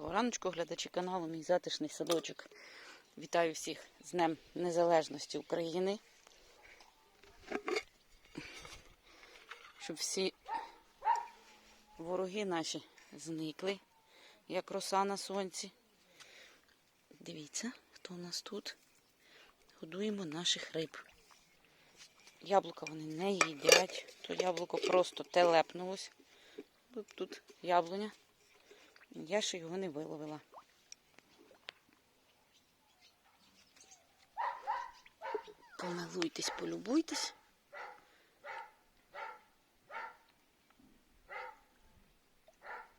Доброго раночку, глядачі каналу, мій затишний садочок. Вітаю всіх з Днем Незалежності України. Щоб всі вороги наші зникли, як роса на сонці. Дивіться, хто у нас тут. Годуємо наших риб. Яблука вони не їдять. То яблуко просто телепнулось. Тут, яблуня. Я ще його не виловила. Помилуйтесь, полюбуйтесь.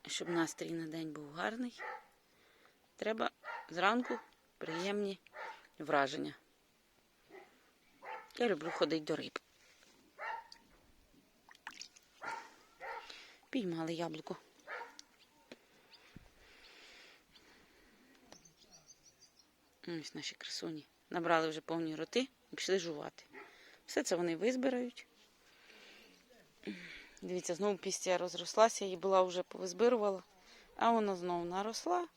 Щоб настрій на день був гарний, треба зранку приємні враження. Я люблю ходити до риб. Піймали яблуко. Ось наші красуні. Набрали вже повні роти і пішли жувати. Все це вони визбирають. Дивіться, знову пістя розрослася, її була вже повизбирувала, а вона знову наросла.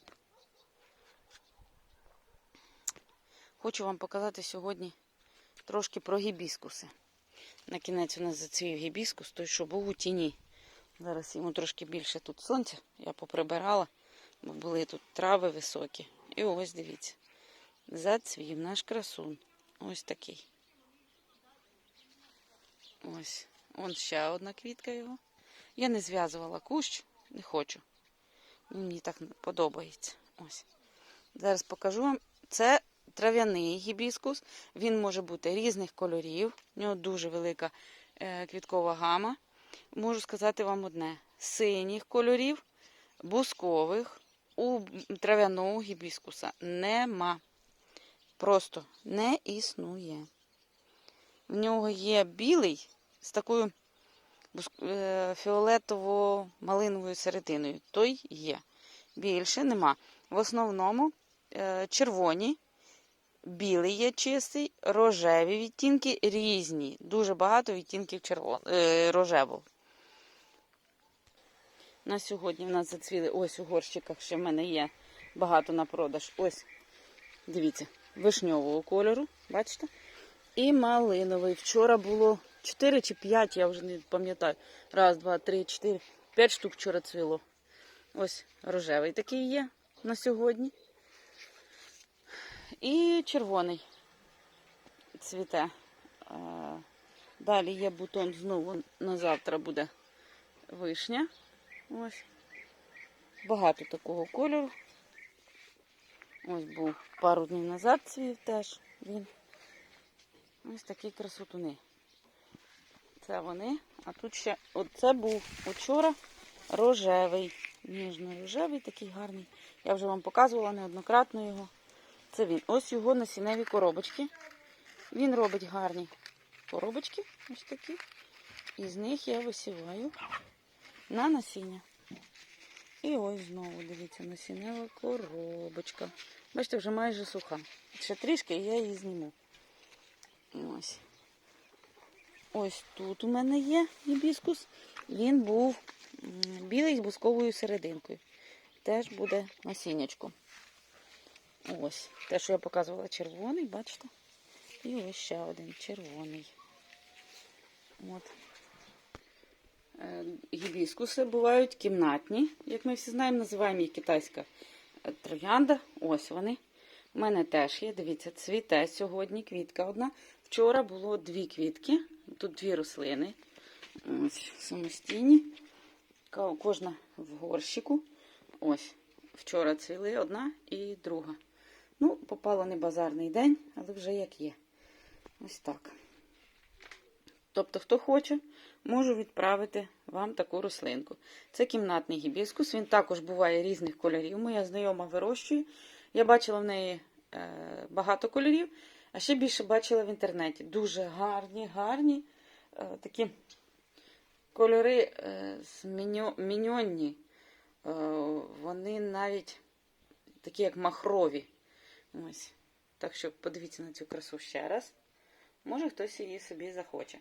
Хочу вам показати сьогодні трошки про гібіскуси. На кінець у нас зацвів гібіскус, той, що був у тіні. Зараз йому трошки більше тут сонця. Я поприбирала, бо були тут трави високі. І ось дивіться. Зацвів наш красун. Ось такий. Ось. Он ще одна квітка його. Я не зв'язувала кущ, не хочу. Мені так подобається. Ось. Зараз покажу вам. Це трав'яний гібіскус. Він може бути різних кольорів. У нього дуже велика е, квіткова гама. Можу сказати вам одне: синіх кольорів, бускових у трав'яного гібіскуса нема. Просто не існує. В нього є білий з такою е, фіолетово-малиновою серединою. Той є. Більше нема. В основному е, червоні, білий є чистий, рожеві відтінки різні. Дуже багато відтінків е, рожевого. На сьогодні в нас зацвіли ось у горщиках, ще в мене є багато на продаж. Ось, дивіться, вишньового кольору, бачите? І малиновий. Вчора було 4 чи 5, я вже не пам'ятаю. Раз, два, три, чотири. 5 штук вчора цвіло. Ось рожевий такий є на сьогодні. І червоний цвіте. Е, Далі є бутон, знову на завтра буде вишня. Ось. Багато такого кольору. Ось був пару днів назад цвів теж він. Ось такі красотуни. Це вони. А тут ще оце був учора рожевий. Ніжно-рожевий, такий гарний. Я вже вам показувала неоднократно його. Це він. Ось його насінневі коробочки. Він робить гарні коробочки, ось такі. І з них я висіваю на насіння. І ось знову, дивіться, насіннева коробочка. Бачите, вже майже суха. Ще трішки і я її зніму. Ось. Ось тут у мене є гібіскус. Він був білий з бусковою серединкою. Теж буде насіннячко. Ось. Те, що я показувала червоний, бачите? І ось ще один червоний. От. Е, Гібіскуси бувають кімнатні, як ми всі знаємо, називаємо їх китайська е, троянда. Ось вони. У мене теж є. Дивіться, цвіте сьогодні квітка одна. Вчора було дві квітки, тут дві рослини. Ось, самостійні. Кожна в горщику. Ось. Вчора цвіли одна і друга. Ну, попало не базарний день, але вже як є. Ось так. Тобто, хто хоче, можу відправити вам таку рослинку. Це кімнатний гібіскус, він також буває різних кольорів. Моя знайома вирощує. Я бачила в неї е, багато кольорів, а ще більше бачила в інтернеті. Дуже гарні, гарні е, такі кольори е, міньонні. Вони навіть такі, як махрові. Ось. Так що подивіться на цю красу ще раз. Може, хтось її собі захоче.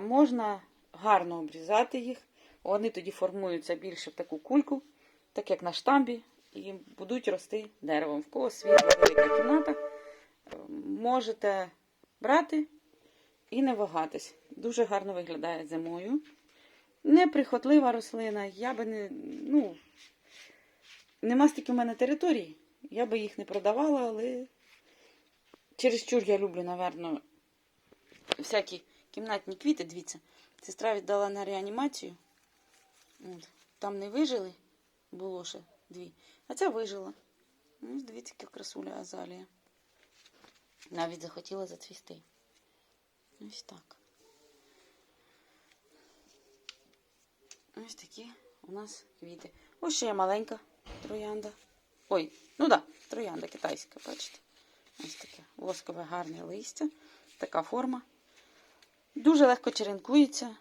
Можна гарно обрізати їх. Вони тоді формуються більше в таку кульку, так як на штамбі. і будуть рости деревом. В кого світла велика кімната, можете брати і не вагатись. Дуже гарно виглядає зимою. Неприхотлива рослина. Я би не. Ну, нема стільки в мене території. Я би їх не продавала, але чересчур я люблю, напевно, всякі кімнатні квіти. Дивіться, сестра віддала на реанімацію. От. Там не вижили, було ще дві. А ця вижила. Ось дивіться, яка красуля азалія. Навіть захотіла зацвісти. Ось так. Ось такі у нас квіти. Ось ще є маленька троянда. Ой, ну так, да, троянда китайська, бачите? Ось таке воскове гарне листя. Така форма. Дуже легко черенкується.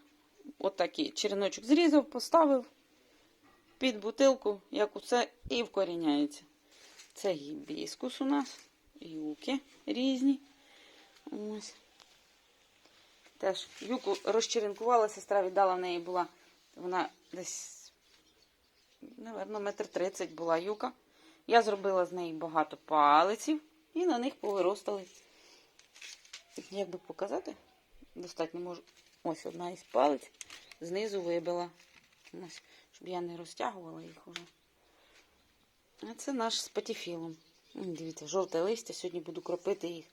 От такий череночок зрізав, поставив під бутилку, як усе, і вкоріняється. Це гібіскус у нас, юки різні. Ось. Теж юку розчеренкувала, сестра віддала в неї була. Вона десь, напевно, метр тридцять була юка. Я зробила з неї багато палиців і на них повиростали. Як би показати? Достатньо можу. Ось одна із палиць знизу вибила. Ось, щоб я не розтягувала їх уже. А це наш з патіфілом. Дивіться, жовте листя. Сьогодні буду кропити їх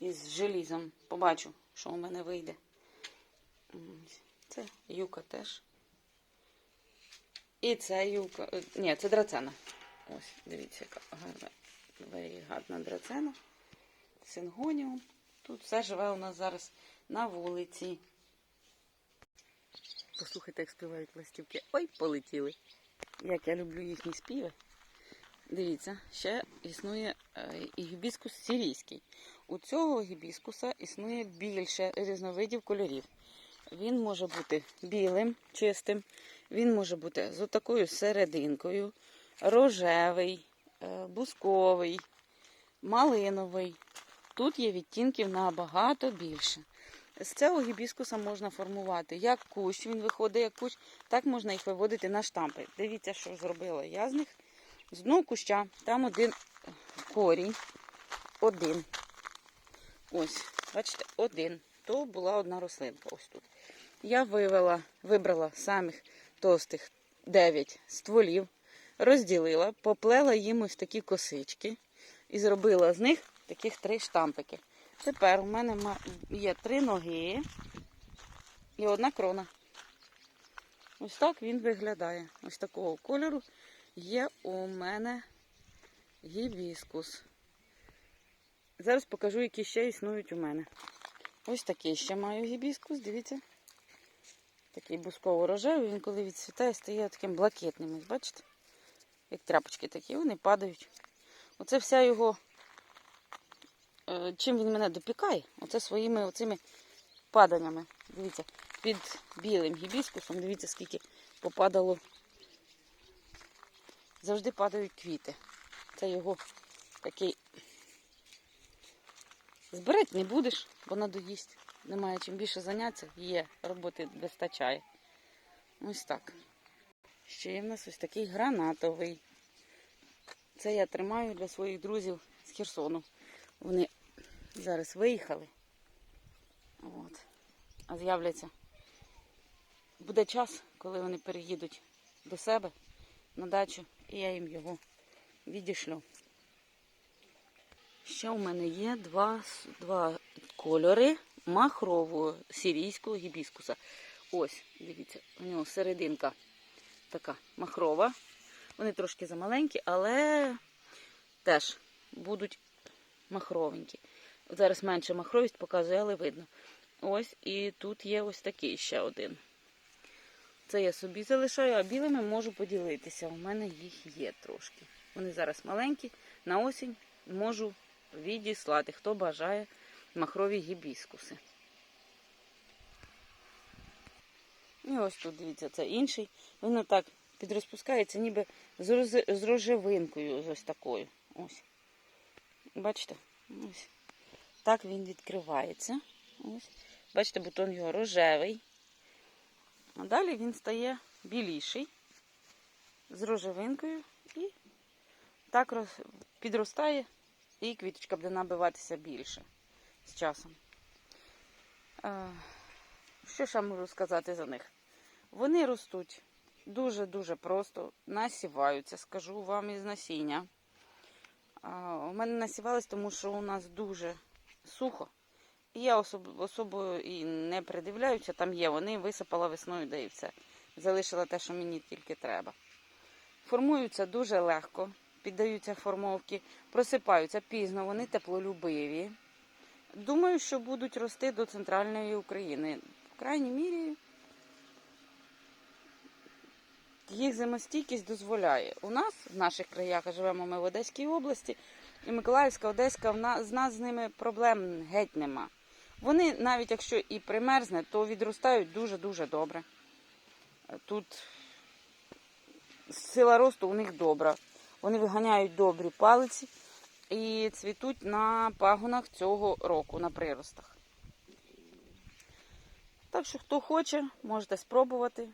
із желізом. Побачу, що у мене вийде. Це юка теж. І це юка. е, Ні, це драцена. Ось, дивіться, яка гарна, варігатна драцена. Сингоніум. Тут все живе у нас зараз на вулиці. Послухайте, як співають ластівки. Ой, полетіли. Як я люблю їхні співи. Дивіться, ще існує е, і гібіскус сирійський. У цього гібіскуса існує більше різновидів кольорів. Він може бути білим, чистим, він може бути з отакою серединкою, рожевий, е, бусковий, малиновий. Тут є відтінків набагато більше. З цього гібіскуса можна формувати як кущ, він виходить як кущ, так можна їх виводити на штампи. Дивіться, що зробила я з них. З одного куща, там один корінь, один. Ось, бачите, один. То була одна рослинка. Ось тут. Я вивела, вибрала самих товстих 9 стволів, розділила, поплела їм ось такі косички і зробила з них таких три штампики. Тепер у мене є три ноги і одна крона. Ось так він виглядає. Ось такого кольору є у мене гібіскус. Зараз покажу, які ще існують у мене. Ось такий ще маю гібіскус, дивіться. Такий бусково-рожевий, він коли відцвітає, стає таким блакитним. Ось бачите? Як тряпочки такі, вони падають. Оце вся його чим він мене допікає, оце своїми оцими паданнями. Дивіться, під білим гібіскусом, дивіться, скільки попадало. Завжди падають квіти. Це його такий. Збирати не будеш, бо надоїсть. Немає чим більше заняття, є, роботи вистачає. Ось так. Ще є в нас ось такий гранатовий. Це я тримаю для своїх друзів з Херсону. Вони зараз виїхали. От. А з'являться. Буде час, коли вони переїдуть до себе на дачу, і я їм його відішлю. Ще у мене є два, два кольори махрового сирійського гібіскуса. Ось, дивіться, у нього серединка така махрова. Вони трошки замаленькі, але теж будуть махровенькі. Зараз менше махровість показує, але видно. Ось і тут є ось такий ще один. Це я собі залишаю, а білими можу поділитися. У мене їх є трошки. Вони зараз маленькі, на осінь можу відіслати, хто бажає махрові гібіскуси. І ось тут, дивіться, це інший. Він отак підрозпускається, ніби з рожевинкою, з ось такою. Ось. Бачите? Ось. Так він відкривається. Ось. Бачите, бутон його рожевий. А далі він стає біліший, з рожевинкою і Так підростає і квіточка буде набиватися більше з часом. Е, Що ще можу сказати за них? Вони ростуть дуже-дуже просто, насіваються, скажу вам із насіння. У мене насівались, тому що у нас дуже сухо. І я особ, особо і не придивляюся, там є. Вони висипала весною, да і все. Залишила те, що мені тільки треба. Формуються дуже легко, піддаються формовки, просипаються пізно, вони теплолюбиві. Думаю, що будуть рости до центральної України. В крайній мірі їх зимостійкість дозволяє. У нас, в наших краях, живемо ми в Одеській області, і Миколаївська, Одеська, в нас, з нас з ними проблем геть нема. Вони, навіть якщо і примерзне, то відростають дуже-дуже добре. Тут сила росту у них добра. Вони виганяють добрі палиці і цвітуть на пагонах цього року, на приростах. Так що, хто хоче, можете спробувати.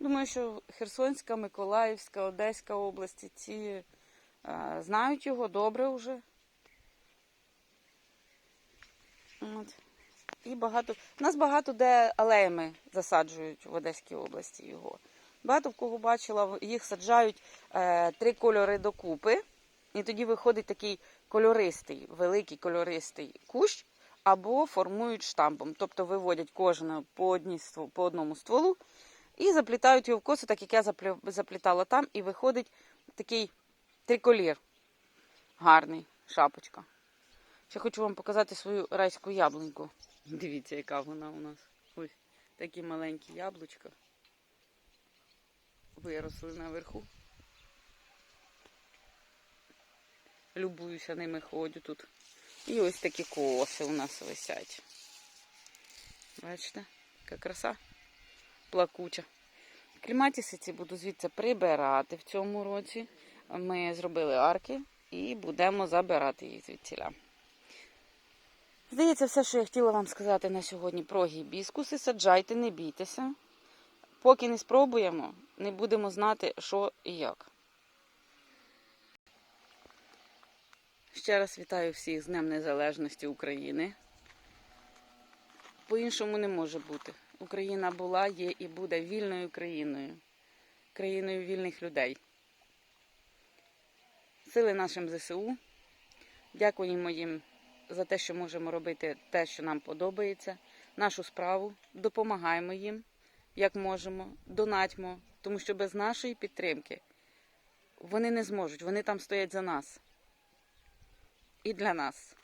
Думаю, що Херсонська, Миколаївська, Одеська області ці знають його добре вже. От. І багато. У нас багато де алеями засаджують в Одеській області його. Багато в кого бачила, їх саджають е, три кольори докупи, і тоді виходить такий кольористий, великий кольористий кущ, або формують штампом. Тобто виводять кожне по, ствол- по одному стволу і заплітають його в косу, так як я заплітала там, і виходить такий триколір. Гарний, шапочка. Ще хочу вам показати свою райську яблуньку. Дивіться, яка вона у нас. Ось такі маленькі яблучка. Виросли наверху. Любуюся ними ходжу тут. І ось такі коси у нас висять. Бачите, яка краса плакуча. Кліматіси ці буду звідси прибирати в цьому році. Ми зробили арки і будемо забирати їх звідсіля. Здається, все, що я хотіла вам сказати на сьогодні про гібіскуси. Саджайте, не бійтеся. Поки не спробуємо, не будемо знати, що і як. Ще раз вітаю всіх з Днем Незалежності України. По-іншому не може бути. Україна була, є і буде вільною країною, країною вільних людей. Сили нашим ЗСУ. Дякуємо їм за те, що можемо робити те, що нам подобається, нашу справу. Допомагаємо їм, як можемо, донатьмо, тому що без нашої підтримки вони не зможуть, вони там стоять за нас і для нас.